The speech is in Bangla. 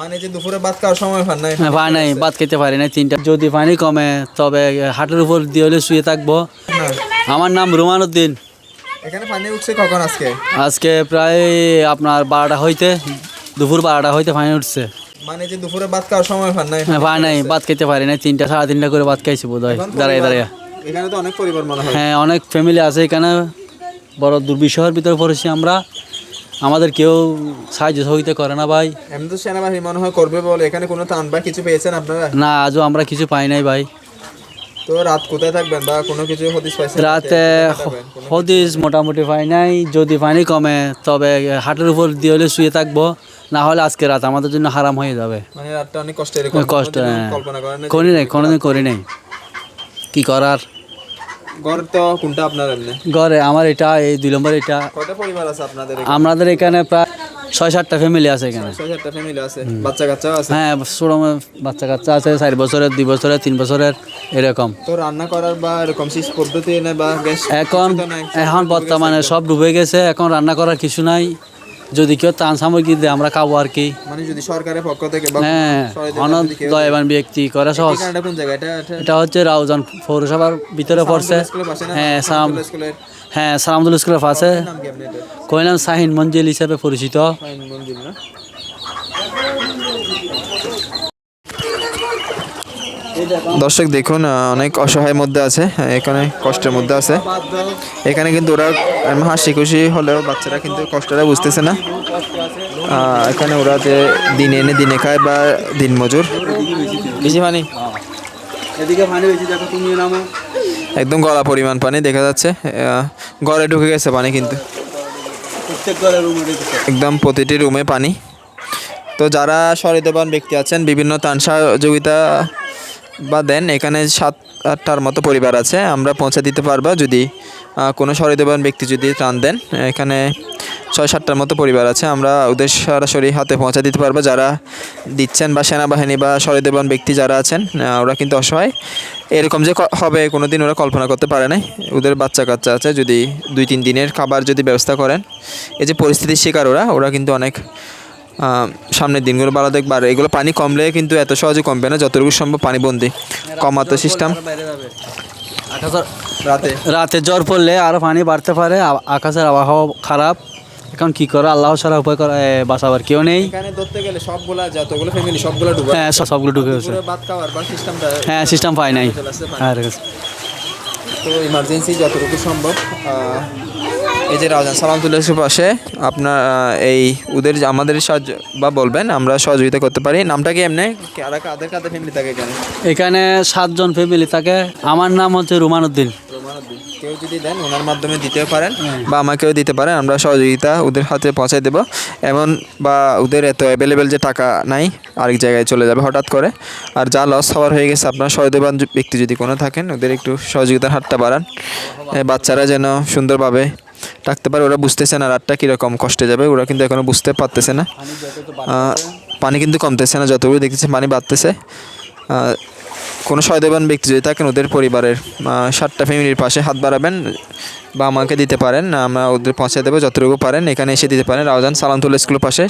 মানে যে দুপুরে ভাত খাওয়ার সময় পান নাই? হ্যাঁ, নাই ভাত খেতে পারি না তিনটা। যদি পানি কমে তবে হাটের উপর দিয়ে হলে শুয়ে থাকব। আমার নাম রুমান উদ্দিন। এখানে পানি উঠছে কখন আজকে? আজকে প্রায় আপনার বারোটা হইতে দুপুর বারোটা হইতে পানি উঠছে। মানে যে দুপুরে ভাত খাওয়ার সময় পান নাই? হ্যাঁ, পানি নাই ভাত খেতে পারি না তিনটা সাড়ে তিনটা করে ভাত খাইছি বোধ হয় দাঁড়িয়ে এখানে তো অনেক পরিবার মনে হয়। হ্যাঁ অনেক ফ্যামিলি আছে এখানে। বড় দুর্বিষহের ভিতরে পড়েছি আমরা। আমাদের কেউ সাহায্য সহযোগিতা করে না ভাই। এমনি তো সেনাবাহিনী মনে হয় করবে বলে। এখানে কোনো টান বা কিছু পেয়েছেন আপনারা? না আজও আমরা কিছু পাই নাই ভাই। তো রাত কোথায় থাকবেন বা কোনো কিছু হদিস পাইছেন রাতে হদিস মোটামুটি পাই নাই। যদি পানি কমে তবে হাটের উপর দিয়ে হলে শুয়ে থাকব। না হলে আজকে রাত আমাদের জন্য হারাম হয়ে যাবে। মানে রাতটা অনেক কষ্ট কষ্ট হ্যাঁ। কল্পনা করেন করি নাই কোনোদিন করি নাই। কি করার? ঘর তো কোনটা আপনার এমনি? ঘরে আমার এটা এই দুই নম্বর এটা। কয়টা পরিবার আছে আপনাদের আমাদের এখানে প্রায় ছয় সাতটা ফ্যামিলি আছে এখানে। ছয় সাতটা ফ্যামিলি আছে। বাচ্চা কাচ্চাও আছে? হ্যাঁ ছোট বাচ্চা কাচ্চা আছে চার বছরের দুই বছরের তিন বছরের এরকম। তো রান্না করার বা এরকম শীষ পদ্ধতি নেই বা গ্যাস এখন। এখন বর্তমানে সব ডুবে গেছে এখন রান্না করার কিছু নাই। যদি কেউ ত্রাণ সামগ্রী দেয় আমরা খাব আর কি। মানে যদি সরকারের পক্ষ থেকে হ্যাঁ অনেক দয়াবান ব্যক্তি করে সহজ। এটা হচ্ছে রাউজান পৌরসভার ভিতরে পড়ছে। হ্যাঁ সালাম হ্যাঁ সালামদুল স্কুলের পাশে। নাম কি আপনি এটা? কইলাম শাহিন মঞ্জিল হিসেবে পরিচিত ফাইন মঞ্জিল না দর্শক দেখুন অনেক অসহায়ের মধ্যে আছে এখানে কষ্টের মধ্যে আছে। এখানে কিন্তু ওরা হাসি খুশি হলেও বাচ্চারা কিন্তু কষ্টটা বুঝতেছে না। এখানে ওরা যে দিনে এনে দিনে খায় বা দিন মজুর। বেশি পানি। এদিকে পানি হয়েছে দেখো তুমি নামো। একদম গলা পরিমাণ পানি দেখা যাচ্ছে। ঘরে ঢুকে গেছে পানি কিন্তু। প্রত্যেক ঘরের রুমে একদম প্রতিটি রুমে পানি। তো যারা সহৃদয়বান ব্যক্তি আছেন বিভিন্ন ত্রাণ সহযোগিতা বা দেন এখানে সাত, আটটার মতো পরিবার আছে, আমরা পৌঁছে দিতে পারব যদি কোনো সহৃদয়বান ব্যক্তি যদি ত্রাণ দেন। এখানে ছয়, সাতটার মতো পরিবার আছে, আমরা ওদের সরাসরি হাতে পৌঁছে দিতে পারব। যারা দিচ্ছেন বা সেনাবাহিনী বা সহৃদয়বান ব্যক্তি যারা আছেন ওরা কিন্তু অসহায়। এরকম যে হবে কোনো দিন ওরা কল্পনা করতে পারে নাই। ওদের বাচ্চা কাচ্চা আছে, যদি দুই, তিন দিনের খাবার যদি ব্যবস্থা করেন। এই যে পরিস্থিতির শিকার ওরা ওরা কিন্তু অনেক সামনের দিনগুলো ভালো দেখবে। আর এগুলো পানি কমলে কিন্তু এত সহজে কমবে না যতটুকু সম্ভব পানি বন্দি কমাতো সিস্টেম রাতে? রাতে জ্বর পড়লে আরও পানি বাড়তে পারে আকাশের আবহাওয়া খারাপ। এখন কি করে আল্লাহ ছাড়া উপায় করা এ, বাঁচাবার কেউ নেই। এখানে ধরতে গেলে সবগুলা যতগুলো ফ্যামিলি সবগুলো ডুবে হ্যাঁ সবগুলো ঢুকে গেছে। ভাত খাওয়ার বা সিস্টেমটা হ্যাঁ সিস্টেম পাই নাই। হ্যাঁ। তো ইমার্জেন্সি যতটুকু সম্ভব এই যে রাজান সালাম তুলের পাশে। আপনার এই ওদের আমাদের সাহায্য বা বলবেন আমরা সহযোগিতা করতে পারি। নামটা কি এমনি? কারা কাদের কাদের ফ্যামিলি থাকে এখানে? এখানে সাতজন ফ্যামিলি থাকে। আমার নাম হচ্ছে রুমান উদ্দিন। কেউ যদি দেন ওনার মাধ্যমে দিতেও পারেন বা আমাকেও দিতে পারেন আমরা সহযোগিতা ওদের হাতে পৌঁছাই দেবো। এমন বা ওদের এত অ্যাভেলেবেল যে টাকা নাই আরেক জায়গায় চলে যাবে হঠাৎ করে। আর যা লস হওয়ার হয়ে গেছে আপনার সহৃদয়বান য- ব্যক্তি যদি কোনো থাকেন ওদের একটু সহযোগিতার হাতটা বাড়ান। বাচ্চারা যেন সুন্দরভাবে থাকতে পারে ওরা বুঝতেছে না রাতটা কীরকম কষ্টে যাবে ওরা কিন্তু এখনও বুঝতে পারতেছে না। পানি কিন্তু কমতেছে না যতগুলো দেখতেছে পানি বাড়তেছে। কোনো সয়দেবান ব্যক্তি যদি থাকেন ওদের পরিবারের সাতটা ফ্যামিলির পাশে হাত বাড়াবেন বা আমাকে দিতে পারেন আমরা ওদের পৌঁছে দেবো যতটুকু পারেন এখানে এসে দিতে পারেন। রাউজান সালামতুল্লা স্কুলের পাশে।